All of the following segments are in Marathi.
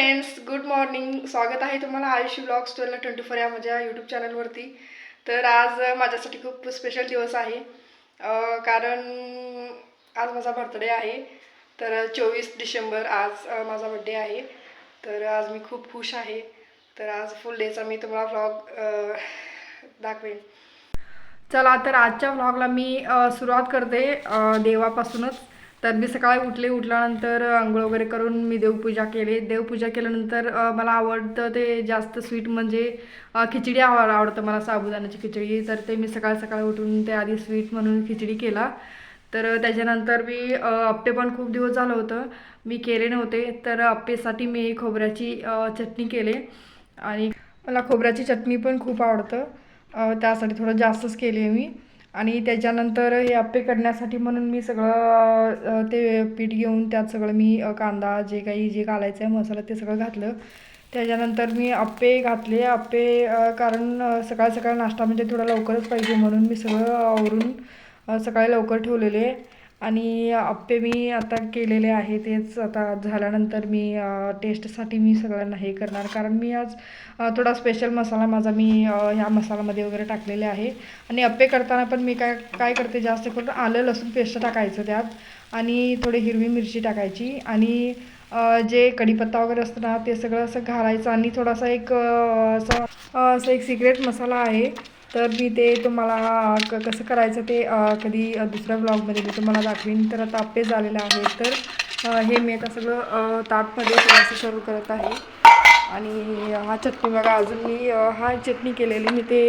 फ्रेंड्स गुड मॉर्निंग स्वागत आहे तुम्हाला आयुष्य ब्लॉग्स ट्वेल्व ट्वेंटी फोर या माझ्या यूट्यूब चॅनलवरती तर आज माझ्यासाठी खूप स्पेशल दिवस आहे. कारण आज माझा बर्थडे आहे. तर चोवीस डिसेंबर आज माझा बड्डे आहे. तर आज मी खूप खुश आहे. तर आज फुल डेचा मी तुम्हाला व्लॉग दाखवेन. चला तर आजच्या व्लॉगला मी सुरुवात करते देवापासूनच. तर मी सकाळी उठले उठल्यानंतर आंघोळ वगैरे करून मी देवपूजा केली. देवपूजा केल्यानंतर मला आवडतं ते जास्त स्वीट म्हणजे खिचडी आव आवडतं मला साबुदाण्याची खिचडी. तर ते मी सकाळ सकाळी उठून ते आधी स्वीट म्हणून खिचडी केला. तर त्याच्यानंतर मी आप्पे पण खूप दिवस झालं होतं. मी केले नव्हते. तर आप्पेसाठी मी खोबऱ्याची चटणी केले. आणि मला खोबऱ्याची चटणी पण खूप आवडतं. त्यासाठी थोडं जास्तच केली आहे मी. आणि त्याच्यानंतर हे आप्पे करण्यासाठी म्हणून मी सगळं ते पीठ घेऊन त्यात सगळं मी कांदा जे काही जे घालायचं आहे मसाला ते सगळं घातलं. त्याच्यानंतर मी आप्पे घातले. आप्पे कारण सकाळी सकाळ सकाळ नाश्ता म्हणजे थोडा लवकरच पाहिजे म्हणून मी सगळं आवरून सकाळी लवकर ठेवलेले. आणि आप्पे मी आता केलेले आहे तेच आता झाल्यानंतर मी टेस्टसाठी मी सगळ्यांना हे करणार. कारण मी आज थोडा स्पेशल मसाला माझा मी ह्या मसाल्यामध्ये वगैरे टाकलेले आहे. आणि अप्पे करताना पण मी काय काय करते जास्त करून आलं लसूण पेस्ट टाकायचं त्यात. आणि थोडी हिरवी मिरची टाकायची. आणि जे कढीपत्ता वगैरे असतं ना ते सगळं असं घालायचं. आणि थोडासा एक असं असं एक सिक्रेट मसाला आहे. तर मी ते तुम्हाला क कसं करायचं ते कधी दुसऱ्या ब्लॉगमध्ये मी तुम्हाला दाखवीन. तर आता आपे झालेलं आहे. तर हे मी आता सगळं ताटमध्ये असं सर्व करत आहे. आणि हा चटणी बघा अजून मी हा चटणी केलेली मी ते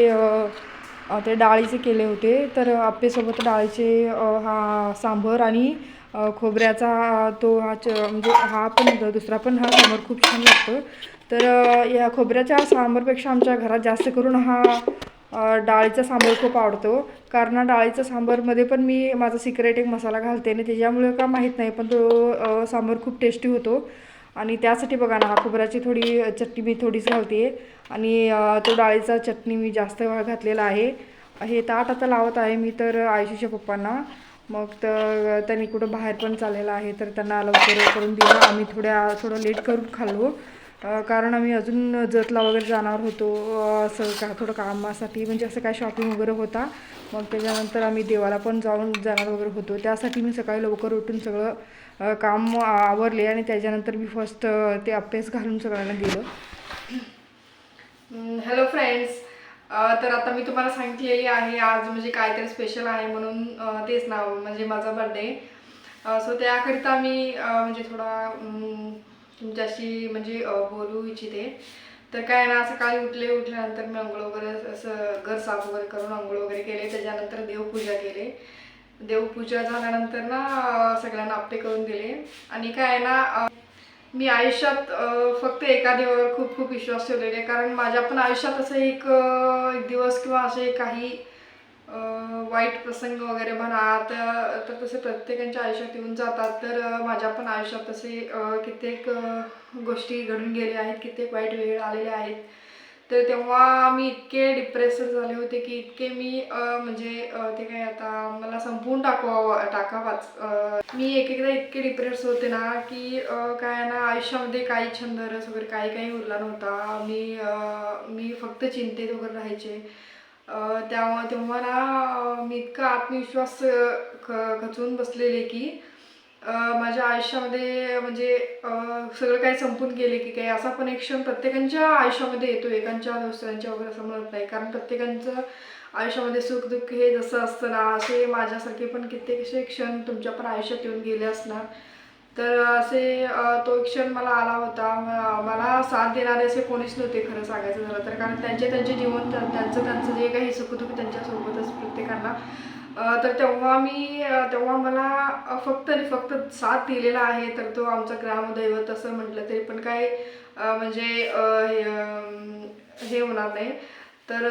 ते डाळीचे केले होते. तर आप्पेसोबत डाळीचे हा सांबर आणि खोबऱ्याचा तो हा च म्हणजे हा पण दुसरा पण हा सांबर खूप छान लागतो. तर या खोबऱ्याच्या सांबरपेक्षा आमच्या घरात जास्त करून हा डाळीचा सांबार खूप आवडतो. कारण डाळीचा सांबारमध्ये पण मी माझा सिक्रेट एक मसाला घालते आणि त्याच्यामुळे का माहीत नाही पण तो सांबर सांबार खूप टेस्टी होतो. आणि त्यासाठी बघा ना खोबऱ्याची थोडी चटणी मी थोडीच घालते. आणि तो डाळीचा चटणी मी जास्त घातलेला आहे. हे ताट आता लावत आहे मी तर आयुषीच्या पप्पांना. मग तर त्यांनी कुठं बाहेर पण चाललेलं आहे तर त्यांना लवकर करून दिलं. आम्ही थोड्या थोडं लेट करून खाल्लो. कारण आम्ही अजून जतला वगैरे जाणार होतो असं का थोडं कामासाठी म्हणजे असं काय शॉपिंग वगैरे होता. मग त्याच्यानंतर आम्ही देवाला पण जाऊन जाणार वगैरे होतो. त्यासाठी मी सकाळी लवकर उठून सगळं काम आवरले आणि त्याच्यानंतर मी फर्स्ट ते अभ्यास घालून सगळ्यांना दिलं हॅलो फ्रेंड्स तर आता मी तुम्हाला सांगितलेली आहे आज म्हणजे काहीतरी स्पेशल आहे म्हणून तेच नाव म्हणजे माझा बर्थडे सो त्याकरिता मी म्हणजे थोडा तुमच्याशी म्हणजे बोलू इच्छिते. तर काय ना सकाळी उठले उठल्यानंतर मी आंघोळ वगैरे असं घर साफ वगैरे करून आंघोळ वगैरे केले. त्याच्यानंतर देवपूजा केले. देवपूजा झाल्यानंतर ना सगळ्यांना आपटे करून दिले. आणि काय ना मी आयुष्यात फक्त एका देवावर खूप खूप विश्वास ठेवलेला आहे. कारण माझ्या पण आयुष्यात असं एक दिवस किंवा असे काही वाईट प्रसंग वगैरे म्हणा तर तर तसे प्रत्येकांच्या आयुष्यात येऊन जातात. तर माझ्या पण आयुष्यात तसे कित्येक गोष्टी घडून गेल्या आहेत कित्येक वाईट वेळ आलेले आहेत. तर तेव्हा मी इतके डिप्रेशन झाले होते की इतके मी म्हणजे ते काय आता मला संपवून टाकवा टाकावाच. मी एक एकदा इतके डिप्रेस होते ना की काय ना आयुष्यामध्ये काही छंद रस वगैरे काही काही उरला नव्हता. मी मी फक्त चिंतेत वगैरे राहायचे. त्यामुळे तेव्हा तेव्हा ना मी इतका आत्मविश्वास ख खचून बसलेले की माझ्या आयुष्यामध्ये म्हणजे सगळं काही संपून गेले की काही असा पण एक क्षण प्रत्येकांच्या आयुष्यामध्ये येतो. एकांच्या दुसऱ्यांच्या वगैरे असं म्हणत नाही. कारण प्रत्येकांचं आयुष्यामध्ये सुख दुःख हे जसं असतं ना असे माझ्यासारखे पण कित्येक असे क्षण तुमच्या पण आयुष्यात येऊन गेले असणार. तर असे तो एक क्षण मला आला होता. मला साथ देणारे असे कोणीच नव्हते खरं सांगायचं झालं तर. कारण त्यांचे त्यांचे जीवन त्यांचं त्यांचं जे काही सुखदुःख त्यांच्यासोबतच प्रत्येकांना. तर तेव्हा मी तेव्हा मला फक्त आणि फक्त साथ दिलेला आहे. तर तो आमचा ग्रामदैवत असं म्हटलं तरी पण काय म्हणजे हे हे होणार नाही. तर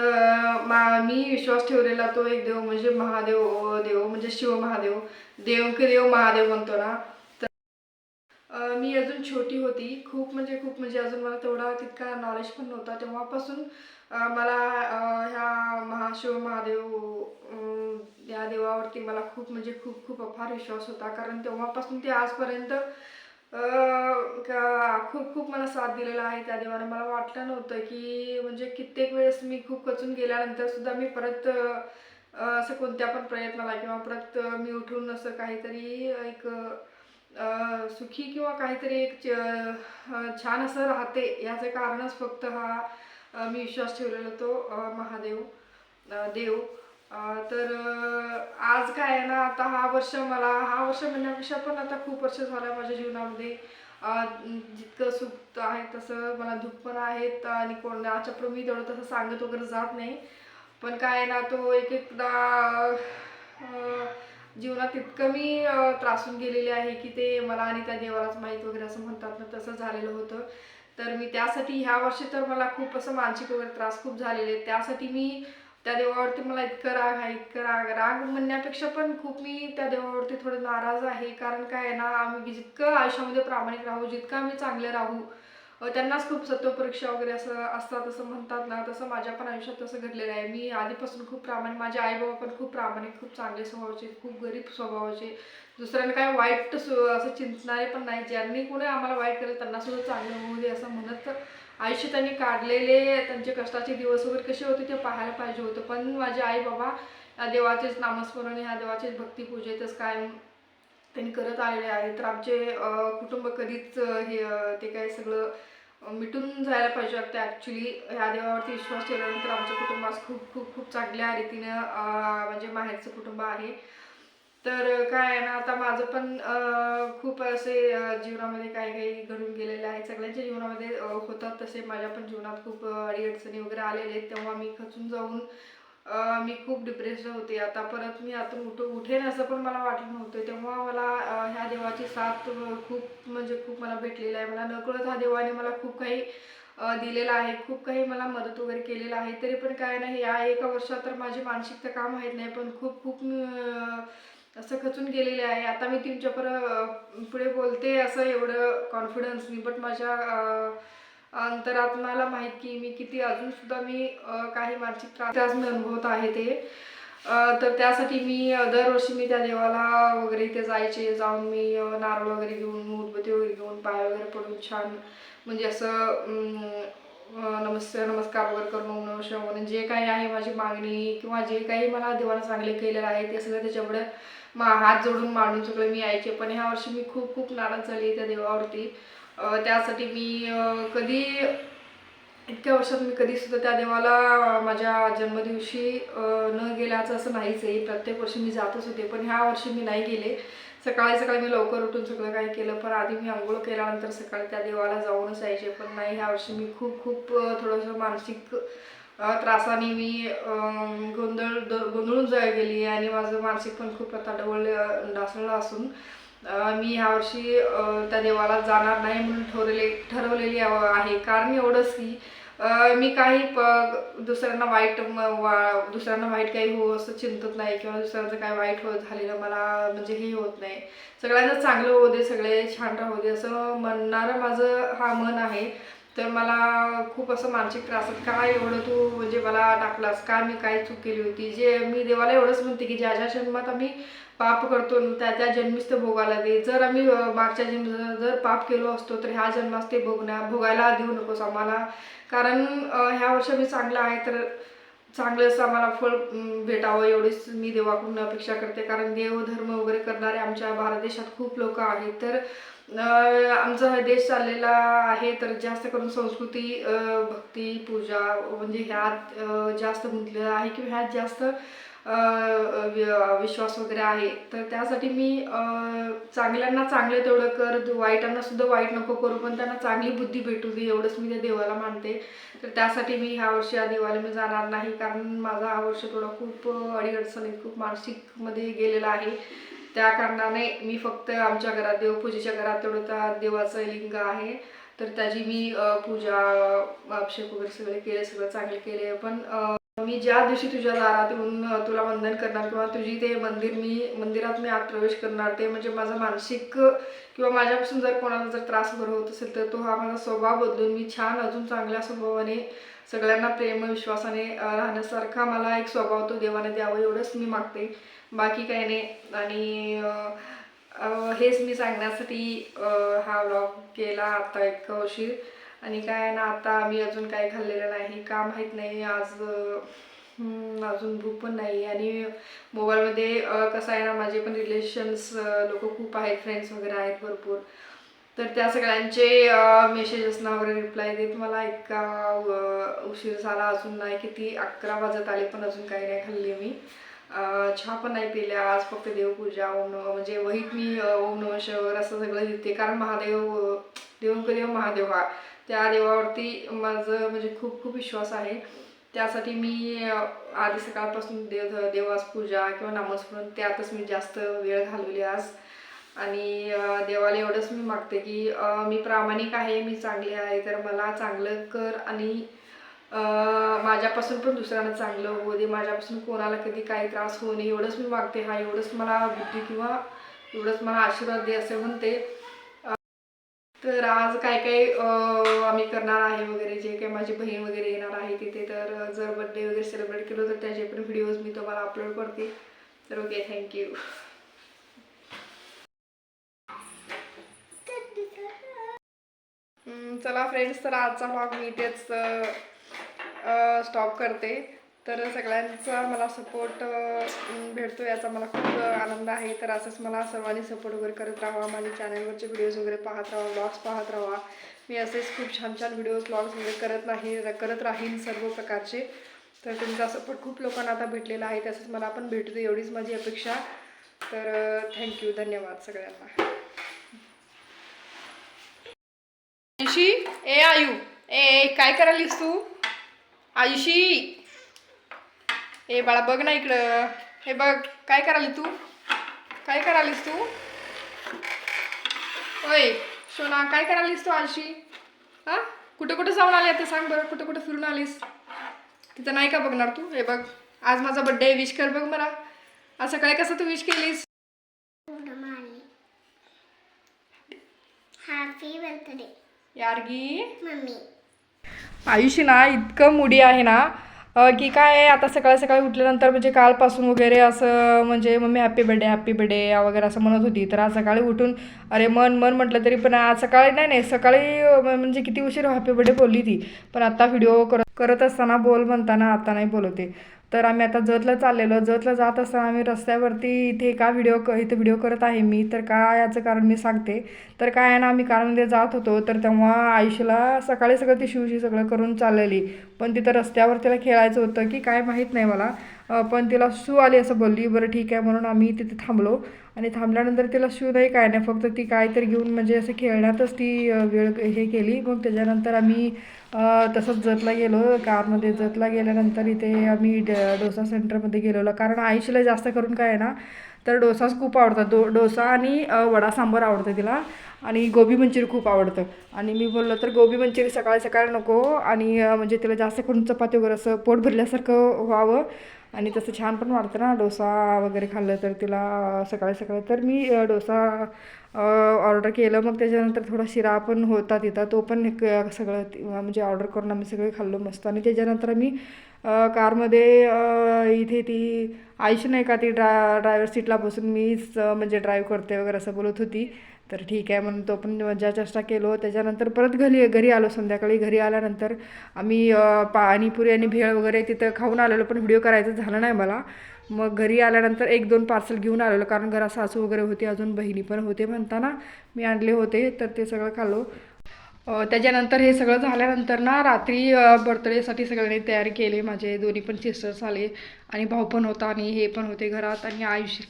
मा मी विश्वास ठेवलेला तो एक देव म्हणजे महादेव देव म्हणजे शिव महादेव देव की देव महादेव म्हणतो ना. मी अजून छोटी होती. खूप म्हणजे खूप म्हणजे अजून मला तेवढा तितका नॉलेज पण नव्हता. तेव्हापासून मला ह्या महाशिव महादेव या देवावरती मला खूप म्हणजे खूप खूप अफार विश्वास होता. कारण तेव्हापासून ते आजपर्यंत का- खूप खूप मला साथ दिलेला आहे त्या देवाने. मला वाटलं नव्हतं की म्हणजे कित्येक वेळेस मी खूप कचून गेल्यानंतर सुद्धा मी परत असं कोणत्या पण प्रयत्नाला किंवा परत मी उठून असं काहीतरी एक सुखी किंवा काहीतरी एक च- छान असं राहते याचं कारणच फक्त हा मी विश्वास ठेवलेला तो महादेव देव. तर आज काय आहे ना आता हा वर्ष मला हा वर्ष म्हणण्यापेक्षा पण आता खूप वर्ष झालं माझ्या जीवनामध्ये. जितकं सुख आहे तसं मला दुःख पण आहेत आणि कोणाच्या मी तेवढं तसं सांगत वगैरे जात नाही. पण काय आहे ना तो एक एकदा जीवनात इतकं मी त्रासून गेलेले आहे की ते मला आणि त्या देवालाच माहीत वगैरे असं म्हणतात ना तसं झालेलं होतं. तर मी त्यासाठी ह्या वर्षी तर मला खूप असं मानसिक वगैरे त्रास खूप झालेले त्यासाठी मी त्या देवावरती मला इतकं राग आहे इतकं राग राग म्हणण्यापेक्षा पण खूप मी त्या देवावरती थोडं नाराज आहे. कारण काय आहे ना आम्ही जितकं आयुष्यामध्ये प्रामाणिक राहू जितकं आम्ही चांगले राहू त्यांनाच खूप सत्वपरीक्षा वगैरे असं असतात असं म्हणतात ना तसं माझ्या पण आयुष्यात तसं घडलेलं आहे. मी आधीपासून खूप प्रामाणिक माझे आई बाबा पण खूप प्रामाणिक खूप चांगले स्वभावाचे खूप गरीब स्वभावाचे. दुसऱ्यांना काय वाईट सु- असं चिंतणारे पण नाही ज्यांनी कोणी आम्हाला वाईट केलं त्यांना सुद्धा चांगलं होऊ दे असं म्हणत आयुष्य त्यांनी काढलेले त्यांचे कष्टाचे दिवस वगैरे कसे होते ते पाहायला पाहिजे होतं. पण माझे आई बाबा या देवाचेच नामस्मरण ह्या देवाचेच भक्तीपूजेतच काय त्यांनी करत आलेले आहेत. तर आमचे कुटुंब कधीच हे ते काय सगळं मिटून जायला पाहिजे वाटतं. ॲक्च्युली ह्या देवावरती विश्वास ठेवल्यानंतर आमच्या कुटुंबास खूप खूप खूप चांगल्या रीतीनं म्हणजे माहेरचं कुटुंब आहे. तर काय आहे ना आता माझं पण खूप असे जीवनामध्ये काही काही घडून गेलेले आहे. सगळ्यांच्या जीवनामध्ये होतात तसे. माझ्या पण जीवनात खूप अडीअडचणी वगैरे आलेले आहेत. तेव्हा मी खचून जाऊन मी खूप डिप्रेस्ड होते. आता परत मी आता उठ उठेन असं पण मला वाटलं नव्हतं. तेव्हा मला ह्या देवाची साथ खूप म्हणजे खूप मला भेटलेला आहे. मला नकळत ह्या देवाने मला खूप काही दिलेला दिलेलं आहे. खूप काही मला मदत वगैरे केलेलं आहे. तरी पण काय नाही या एका वर्षात तर माझी मानसिकता का माहीत नाही पण खूप खूप असं खचून गेलेले आहे. आता मी तुमच्या पर पुढे बोलते असं एवढं कॉन्फिडन्सनी बट माझ्या अ, अंतरात्म्याला माहीत की मी किती अजून सुद्धा मी काही मानसिक त्रास त्रास मी अनुभवत आहे ते. तर त्यासाठी मी दरवर्षी मी त्या देवाला वगैरे इथे जायचे. जाऊन मी नारळ वगैरे घेऊन उदबत्ती वगैरे घेऊन पाय वगैरे पडून छान म्हणजे असं नमस्कार नमस्कार वगैरे करून ओम म्हणून जे काही आहे माझी मागणी किंवा जे काही मला देवाला चांगले केलेलं आहे ते सगळं त्याच्यामुळे मा हात जोडून मांडून सगळं मी यायचे. पण ह्या वर्षी मी खूप खूप नाराज झाली त्या देवावरती. त्यासाठी मी कधी इतक्या वर्षात मी कधीसुद्धा त्या देवाला माझ्या जन्मदिवशी न गेल्याचं असं नाहीच आहे. प्रत्येक वर्षी मी जातच होते पण ह्या वर्षी मी नाही गेले. सकाळी सकाळी मी लवकर उठून सगळं काही केलं पण आधी मी आंघोळ केल्यानंतर सकाळी त्या देवाला जाऊनच यायचे. पण नाही ह्या वर्षी मी खूप खूप थोडंसं मानसिक त्रासाने मी गोंधळ द- गोंधळून जाय गेली आणि माझं मानसिक पण खूप आता डबल ढासळलं असून. मी ह्यावर्षी त्या देवाला जाणार नाही म्हणून ठरवले ठरवलेली आहे. कारण एवढंच की मी काही प दुसऱ्यांना वाईट वा दुसऱ्यांना वाईट काही हो असं चिंतत नाही किंवा दुसऱ्यांचं काय वाईट होत झालेलं मला म्हणजे हे होत नाही. सगळ्यांचं चांगलं होऊ दे सगळे छान राहू दे असं म्हणणारं माझं हा मन आहे. तर मला खूप असं मानसिक त्रास काय एवढं तू म्हणजे मला टाकलास? का मी काय चूक केली होती? जे मी देवाला एवढंच म्हणते की ज्या ज्या जन्मात आम्ही पाप करतो त्या त्या जन्मीच ते भोगायला दे जर आम्ही मागच्या जन्म जर पाप केलो असतो तर ह्या जन्मास ते भोगण्या भोगायला देऊ नकोस आम्हाला. कारण ह्या वर्ष मी चांगलं आहे तर चांगलं असं आम्हाला फळ भेटावं एवढीच मी देवाकडून अपेक्षा करते. कारण देव धर्म वगैरे करणारे आमच्या भारत देशात खूप लोक आहेत. तर आमचा हा देश चाललेला आहे तर जास्त करून संस्कृती भक्ती पूजा म्हणजे ह्यात जास्त गुंतलेलं आहे किंवा ह्यात जास्त विश्वास वगैरे आहे. तर त्यासाठी मी चांगल्यांना चांगलं तेवढं कर वाईटांना सुद्धा वाईट नको करू पण त्यांना चांगली बुद्धी भेटू दे एवढंच मी त्या देवाला मानते. तर त्यासाठी मी ह्या वर्षी या देवाला मी जाणार नाही कारण माझा हा वर्ष थोडा खूप अडीअडचणीत खूप मानसिकमध्ये गेलेला आहे. त्या कारणाने मी फक्त आमच्या घरात देवपूजेच्या घरात तेवढं त्या देवाचं लिंग आहे. तर त्याची मी पूजा अभिषेक वगैरे सगळे केले सगळं चांगले केले पण मी ज्या दिवशी तुझ्या दारात येऊन तुला वंदन करणार किंवा तुझी ते मंदिर मी मंदिरात मी आत प्रवेश करणार ते म्हणजे माझं मानसिक किंवा माझ्यापासून जर कोणाला जर त्रास बरं होत असेल तर तो हा माझा स्वभाव बदलून मी छान अजून चांगल्या स्वभावाने सगळ्यांना प्रेम विश्वासाने राहण्यासारखा मला एक स्वभाव तो देवाने द्यावा एवढंच मी मागते. बाकी काही नाही. आणि हेच मी सांगण्यासाठी हा व्लॉग केला आता एक उशीर. आणि काय ना आता मी अजून काय खाल्लेलं नाही का माहीत नाही. आज अजून भूक पण नाही. आणि मोबाईलमध्ये कसं आहे ना माझे पण रिलेशन्स लोक खूप आहेत फ्रेंड्स वगैरे आहेत भरपूर. तर त्या सगळ्यांचे मेसेजेसना वगैरे रिप्लाय देत मला इतका उशीर झाला अजून नाही. किती अकरा वाजत आले पण अजून काही नाही खाल्ली मी. अं, चहा पण नाही पिल्या आज फक्त देवपूजा ओम म्हणजे वहीत मी ओम नमः शिवाय असं सगळं लिहिते कारण महादेव अं, महादेव हा. त्या देवावरती माझं म्हणजे खूप खूप विश्वास आहे. त्यासाठी मी आधी सकाळपासून देव देवास पूजा किंवा नामस्मरण त्यातच मी जास्त वेळ घालवली आज. आणि देवाला एवढंच मी मागते की मी प्रामाणिक आहे मी चांगली आहे तर मला चांगलं कर आणि माझ्यापासून पण दुसऱ्यांना चांगलं होऊ दे माझ्यापासून कोणाला कधी काही त्रास होऊ नये एवढंच मी मागते. हा एवढंच मला बुद्धी किंवा एवढंच मला आशीर्वाद दे असे म्हणते. तर आज काय काय आम्ही करणार आहे वगैरे जे काही माझी बहीण वगैरे येणार आहे तिथे तर जर बड्डे वगैरे सेलिब्रेट केलं तर त्याचे पण व्हिडिओज मी तुम्हाला अपलोड करते. तर ओके थँक्यू चला फ्रेंड्स तर आजचा व्लॉग मी इथेच स्टॉप करते. तर सगळ्यांचा मला सपोर्ट भेटतो याचा मला खूप आनंद आहे. तर असंच मला सर्वांनी सपोर्ट वगैरे करत राहा. माझ्या चॅनलवरचे व्हिडिओज वगैरे पाहत राहा ब्लॉग्स पाहत राहा. मी असेच खूप छान छान व्हिडिओज ब्लॉग्स वगैरे करत नाही करत राहीन सर्व प्रकारचे. तर तुमचा सपोर्ट खूप लोकांना आता भेटलेला आहे. तसंच मला पण भेटतो एवढीच माझी अपेक्षा. तर थँक्यू धन्यवाद सगळ्यांना. आयुषी ए आयु. ए, काय करायलीस तू? आयुषी. ए बाळा बघ ना इकडं. हे बघ काय करायली तू? काय करायलीस तू? ओय सोना काय करायलीस तू आयुषी हा? कुठं कुठं जाऊन आली आता सांग बरं कुठं कुठं फिरून आलीस? तिथं नाही का बघणार तू? हे बघ आज माझा बड्डे विश कर बघ मला. आज सकाळी कसं तू विश केलीस? यारगी? आयुषी ना इतकं मुडी आहे ना की काय आता सकाळी सकाळी उठल्यानंतर म्हणजे कालपासून वगैरे असं म्हणजे mummy happy birthday happy birthday वगैरे असं म्हणत होती. तर आज सकाळी उठून अरे मन मन म्हटलं तरी पण आज सकाळी नाही नाही सकाळी म्हणजे किती उशीर हॅपी बर्थडे बोलली ती. पण आता व्हिडिओ करत करत असताना बोल म्हणताना आता नाही बोलवते तर आम्ही आता जतला चाललेलो. जतला जात असताना आम्ही रस्त्यावरती इथे का व्हिडिओ क इथे व्हिडिओ करत आहे मी. तर का याचं कारण मी सांगते. तर काय आहे ना आम्ही कारमध्ये जात होतो. तर तेव्हा आयुष्याला सकाळी सगळं ती शिवशी सगळं करून चाललेली. पण तिथं रस्त्यावर तिला खेळायचं होतं की काय माहीत नाही मला. पण तिला शू आली असं बोलली. बरं ठीक आहे म्हणून आम्ही तिथे थांबलो. आणि थांबल्यानंतर तिला शू नाही काय नाही. फक्त ती काहीतरी घेऊन म्हणजे असं खेळण्यातच ती वेळ हे केली. मग त्याच्यानंतर आम्ही तसंच जतला गेलो. कारमध्ये जतला गेल्यानंतर इथे आम्ही ड डोसा सेंटरमध्ये गेलेलो. कारण आयुष्याला जास्त करून काय आहे ना तर डोसाच खूप आवडतात. डो डोसा आणि वडा सांबार आवडतं तिला. आणि गोबी मंचुरी खूप आवडतं. आणि मी बोललं तर गोबी मंचुरी सकाळी सकाळी नको. आणि म्हणजे तिला जास्त करून चपाती वगैरे असं पोट भरल्यासारखं व्हावं. आणि तसं छान पण वाटतं ना डोसा वगैरे खाल्लं तर तिला सकाळी सकाळी. तर मी डोसा ऑर्डर केलं. मग त्याच्यानंतर थोडा शिरा पण होता तिथं. तो पण सगळं म्हणजे ऑर्डर करून आम्ही सगळे खाल्लो मस्त. आणि त्याच्यानंतर आम्ही कारमध्ये इथे ती आयुष्य नाही का ती ड्रा ड्रायव्हर सीटला बसून मीच म्हणजे ड्राईव्ह करते वगैरे असं बोलत होती. तर ठीक आहे म्हणून तो पण मजा चेष्टा केलो. त्याच्यानंतर परत घरी घरी आलो संध्याकाळी. घरी आल्यानंतर आम्ही पाणीपुरी आणि भेळ वगैरे तिथं खाऊन आलेलो पण व्हिडिओ करायचं झालं नाही मला. मग घरी आल्यानंतर एक दोन पार्सल घेऊन आलेलो कारण घरात सासू वगैरे होती अजून बहिणी पण होते म्हणताना मी आणले होते तर ते सगळं खाल्लो. त्याच्यानंतर हे सगळं झाल्यानंतर ना रात्री बर्थडेसाठी सगळ्यांनी तयार केले. माझे दोन्ही पण सिस्टर्स आले आणि भाऊ पण होता आणि हे पण होते घरात आणि आयुष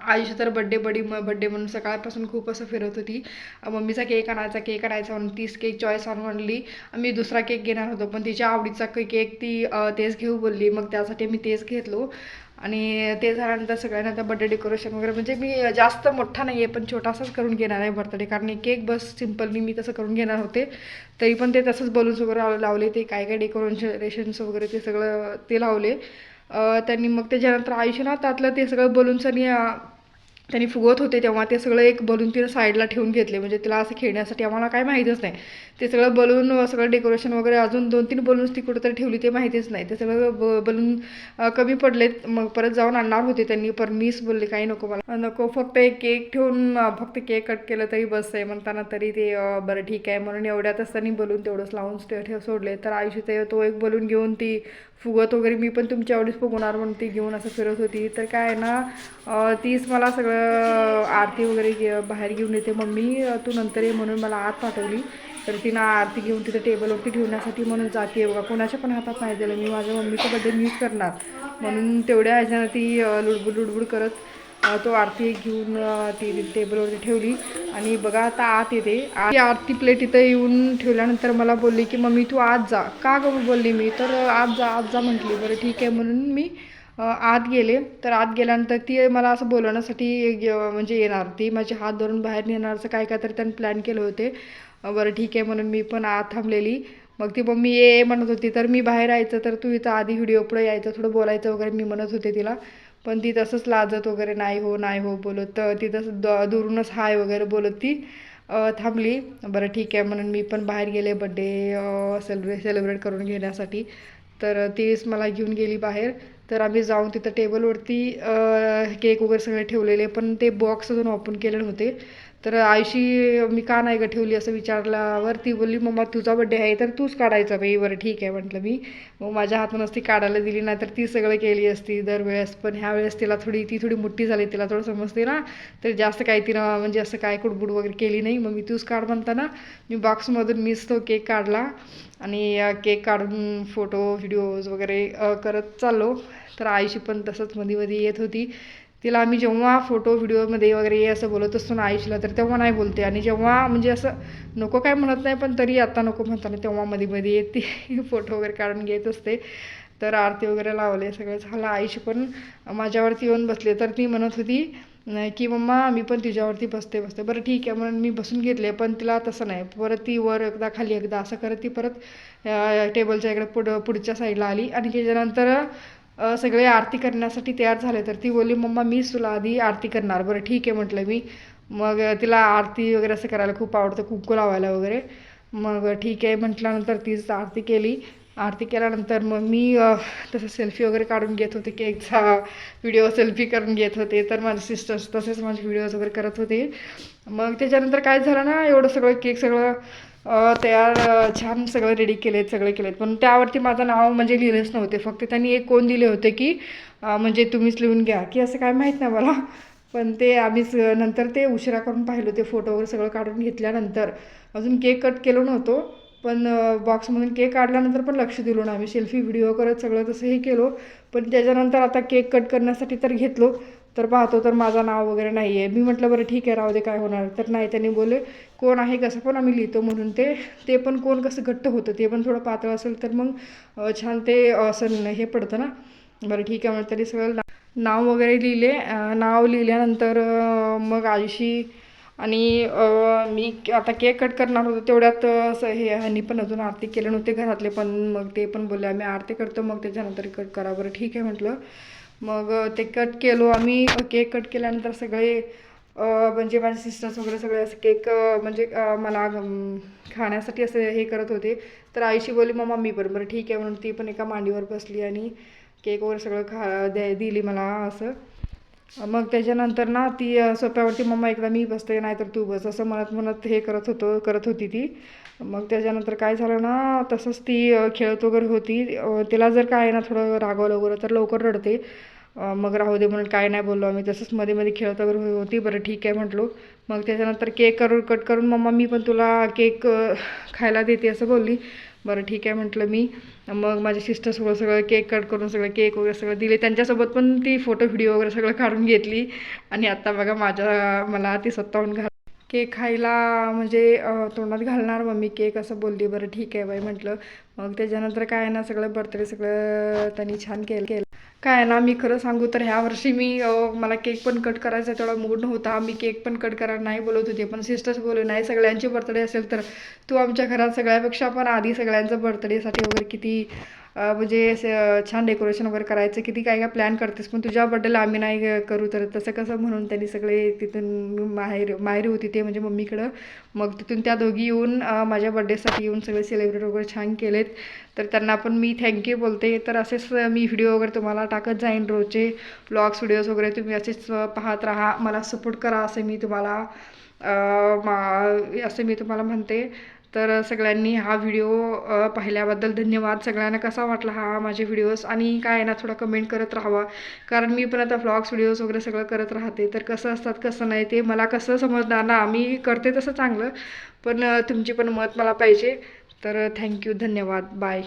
आयुष तर बड्डे बडी म बड्डे म्हणून सकाळपासून खूप असं फिरत होती. मम्मीचा केक आणायचा केक आणायचा म्हणून तीच केक चॉईस आणून आणली. मी दुसरा केक घेणार होतो पण तिच्या आवडीचा केक ती तेच घेऊ बोलली. मग त्यासाठी मी तेच घेतलो. आणि ते झाल्यानंतर सगळ्यांना आता बड्डे डेकोरेशन वगैरे म्हणजे मी जास्त मोठा नाही आहे पण छोटासाच करून घेणार आहे बर्थडे कारण केक बस सिम्पलनी मी तसं करून घेणार होते. तरी पण ते तसंच बलून्स वगैरे लावले ते काय काय डेकोरेशन्स वगैरे ते सगळं ते लावले. त्यांनी मग त्याच्यानंतर आयुष्य ना त्यातलं ते सगळं बलून्स आणि त्यांनी फुगवत होते तेव्हा ते सगळं एक बलून तिनं साईडला ठेवून घेतले. म्हणजे तिला असं खेळण्यासाठी आम्हाला काय माहीतच नाही. ते सगळं बलून सगळं डेकोरेशन वगैरे अजून दोन तीन बलून्स ती कुठंतरी ठेवली ते माहितीच नाही. ते सगळं ब बलून कमी पडलेत. मग परत जाऊन आणणार होते त्यांनी. पण मीच बोलले काही नको मला. नको. फक्त एक केक ठेवून फक्त केक कट केलं तरी बस आहे. म्हणताना तरी ते बरं ठीक आहे. म्हणून एवढ्यातच त्यांनी बलून तेवढंच लावून स्टे- ठेव सोडले. तर आयुष्य ते तो एक बलून घेऊन ती फुगत वगैरे मी पण तुमच्या आवडीस फुगवणार म्हणून ती घेऊन असं फिरत होती. तर काय आहे ना तीच मला सगळं आरती वगैरे घे बाहेर घेऊन येते मम्मी. तू नंतर ये म्हणून मला आत पाठवली. तर तिनं आरती घेऊन तिथं टेबलवरती ठेवण्यासाठी म्हणून जाते. बघा कोणाच्या पण हातात नाही दिलं. मी माझ्या मम्मीचा बड्डे मीच करणार. म्हणून तेवढ्या ह्याच्यानं ती लुडबुड लुडबुड करत तो आरती घेऊन ती टेबलवरती ठेवली. आणि बघा आता आत येते. ती आरती प्लेट इथं येऊन ठेवल्यानंतर मला बोलली की मम्मी तू आत जा. का गं बोलली मी? तर आत जा आत जा म्हटली. बरं ठीक आहे म्हणून मी आत गेले. तर आत गेल्यानंतर ती मला असं बोलवण्यासाठी म्हणजे येणार. ती माझे हात धरून बाहेर नेणारचं काय काय तरी त्यांनी प्लॅन केले होते. बरं ठीक आहे म्हणून मी पण आत थांबलेली. मग ती मम्मी ये ये म्हणत होती. तर मी बाहेर यायचं. तर तू इथं आधी व्हिडिओ पुढे यायचं थोडं बोलायचं वगैरे मी म्हणत होते तिला. पण ती तसंच लाजत वगैरे नाही हो नाही हो बोलत. तर ती तसं द दुरूनच हाय वगैरे बोलत ती. थांबली. बरं ठीक आहे म्हणून मी पण बाहेर गेले बड्डे सेलिब्रे सेलिब्रेट करून घेण्यासाठी. तर तीच मला घेऊन गेली बाहेर. तर आम्ही जाऊन तिथं टेबलवरती केक वगैरे सगळे ठेवलेले. पण ते बॉक्स अजून ओपन केले नव्हते. तर आयशी मी का नाही ग ठेवली असं विचारल्यावर ती बोलली मम्मा तुझा बड्डे आहे तर तूच काढायचा बाई. बरं ठीक आहे म्हटलं मी. मग माझ्या हातूनच ती काढायला दिली नाही तर ती सगळं केली असती दरवेळेस. पण ह्या वेळेस तिला थोडी ती थोडी मोठी झाली तिला थोडं समजते ना. तर जास्त काही तिनं म्हणजे असं काय कुडबुड वगैरे केली नाही. मग मी तूच काढ म्हणताना मी बॉक्समधून मीच तो केक काढला आणि केक काढून फोटो व्हिडिओज वगैरे करत चाललो. तर आईशी पण तसंच मध्ये मध्ये येत होती. तिला आम्ही जेव्हा फोटो व्हिडिओमध्ये वगैरे असं बोलत असतो ना आईशीला तर तेव्हा नाही बोलते. आणि जेव्हा म्हणजे असं नको काय म्हणत नाही पण तरी आता नको म्हणताना तेव्हा मध्ये मध्ये येते फोटो वगैरे काढून घेत असते. तर आरती वगैरे लावले सगळं झालं. आईशी पण माझ्यावरती येऊन बसले. तर ती म्हणत होती नाही की मम्मा मी पण तिच्यावरती बसते बसते. बरं ठीक आहे म्हणून मी बसून घेतले पण तिला तसं नाही. परत ती वर एकदा खाली एकदा असं करत ती परत टेबलच्या इकडे पुढं पुढच्या साईडला आली. आणि त्याच्यानंतर सगळे आरती करण्यासाठी तयार झाले तर ती बोलली मम्मा मीच तुला आधी आरती करणार. बरं ठीक आहे म्हटलं मी. मग तिला आरती वगैरे असं करायला खूप आवडतं कुंकू लावायला वगैरे. मग ठीक आहे म्हटल्यानंतर तीच आरती केली. आरती केल्यानंतर मग मी तसं सेल्फी वगैरे काढून घेत होते केकचा व्हिडिओ सेल्फी करून घेत होते. तर माझे सिस्टर्स तसेच माझे व्हिडिओज वगैरे करत होते. मग त्याच्यानंतर काय झालं ना एवढं सगळं केक सगळं तयार छान सगळं रेडी केलेत सगळे केलेत. पण त्यावरती माझं नाव म्हणजे लिहिलेच नव्हते. फक्त त्यांनी एक कोण दिले होते की म्हणजे तुम्हीच लिहून घ्या. की असं काय माहीत नाही मला. पण ते आम्हीच नंतर ते उशिरा करून पाहिलं. ते फोटो वगैरे सगळं काढून घेतल्यानंतर. अजून केक कट केलो नव्हतो. पण बॉक्समधून केक काढल्यानंतर पण लक्ष दिलो ना आम्ही. सेल्फी व्हिडिओ करत सगळं तसं हे केलो. पण त्याच्यानंतर आता केक कट करण्यासाठी तर घेतलो. तर पाहतो तर माझं नाव वगैरे नाही आहे मी म्हटलं बरं ठीक आहे राहू दे काय होणार. तर नाही त्यांनी बोलले कोण आहे कसं पण आम्ही लिहितो म्हणून ते ते पण कोण कसं घट्ट होतं ते पण थोडं पातळ असेल तर मग छान ते असं हे पडतं ना. बरं ठीक आहे म्हणजे तरी सगळं नाव वगैरे लिहिले. नाव लिहिल्यानंतर मग आयुषी आणि मी आता केक कट करणार होतो तेवढ्यात असं हे ह्यांनी पण अजून आरती केले नव्हते घरातले पण मग ते पण बोलले आम्ही आरती करतो मग त्याच्यानंतर कट करा. बरं ठीक आहे म्हटलं. मग ते कट केलो आम्ही. केक कट केल्यानंतर सगळे म्हणजे माझे सिस्टर्स वगैरे सगळे असं केक म्हणजे मला खाण्यासाठी असं हे करत होते. तर आईशी बोलली मम्मा मी पण बरं ठीक आहे. म्हणून ती पण एका मांडीवर बसली आणि केक वगैरे सगळं खा द्या दिली मला असं. मग त्याच्यानंतर ना ती सोप्यावरती मम्मा एकदा मी बसते नाही तर तू बस. असं म्हणत म्हणत हे करत होतो करत होती ती. मग त्याच्यानंतर काय झालं ना तसंच ती खेळत वगैरे होती. तिला जर काय ना थोडं रागवलं वगैरे तर लवकर रडते. मग राहू दे म्हणून काय नाही बोललो आम्ही. तसंच मध्ये मध्ये खेळत वगैरे होती बरं ठीक आहे म्हटलो. मग त्याच्यानंतर केक करून कट करून मम्मा मी पण तुला केक खायला देते असं बोलली. बरं ठीक आहे म्हटलं मी. मग माझ्या सिस्टरसोबत सगळं केक कट करून सगळं केक वगैरे सगळं दिले. त्यांच्यासोबत पण ती फोटो व्हिडिओ वगैरे सगळं काढून घेतली. आणि आत्ता बघा माझ्या मला ती स्वतःहून घाल केक खायला म्हणजे तोंडात घालणार मम्मी केक असं बोलली बरं ठीक आहे बाई म्हटलं. मग त्याच्यानंतर काय आहे ना सगळं बर्थडे सगळं त्यांनी छान केलं. केलं काय आहे ना मी खरं सांगू तर ह्या वर्षी मी मला केक पण कट करायचा तेवढा मूड नव्हता. मी केक पण कट करायला नाही बोलत होते पण सिस्टर्स बोलले नाही सगळ्यांची बर्थडे असेल तर तू आमच्या घरात सगळ्यापेक्षा पण आधी सगळ्यांचं बर्थडेसाठी वगैरे किती म्हणजे छान डेकोरेशन वगैरे करायचं किती काय काय प्लॅन करतेस पण तुझ्या बड्डेला आम्ही नाही करू. तर तसं कसं म्हणून त्यांनी सगळे तिथून माहेर माहेरी होती ते म्हणजे मम्मीकडं. मग तिथून त्या दोघी येऊन माझ्या बड्डेसाठी येऊन सगळे सेलिब्रेट वगैरे छान केलेत. तर त्यांना पण मी थँक्यू बोलते. तर असेच मी व्हिडिओ वगैरे तुम्हाला टाकत जाईन रोजचे ब्लॉग्स व्हिडिओज वगैरे. तुम्ही असेच पाहत राहा. मला सपोर्ट करा असे मी तुम्हाला मा असं मी तुम्हाला म्हणते. तर सगळ्यांनी हा व्हिडिओ पाहिल्याबद्दल धन्यवाद. सगळ्यांना कसा वाटला हा माझे व्हिडिओज? आणि काय आहे ना थोडा कमेंट करत राहावा. कारण मी पण आता व्लॉग्स व्हिडिओज वगैरे सगळं करत राहते. तर कसं असतात कसं नाही ते मला कसं समजणार ना मी करते तसं चांगलं. पण तुमची पण मत मला पाहिजे. तर थँक्यू धन्यवाद. बाय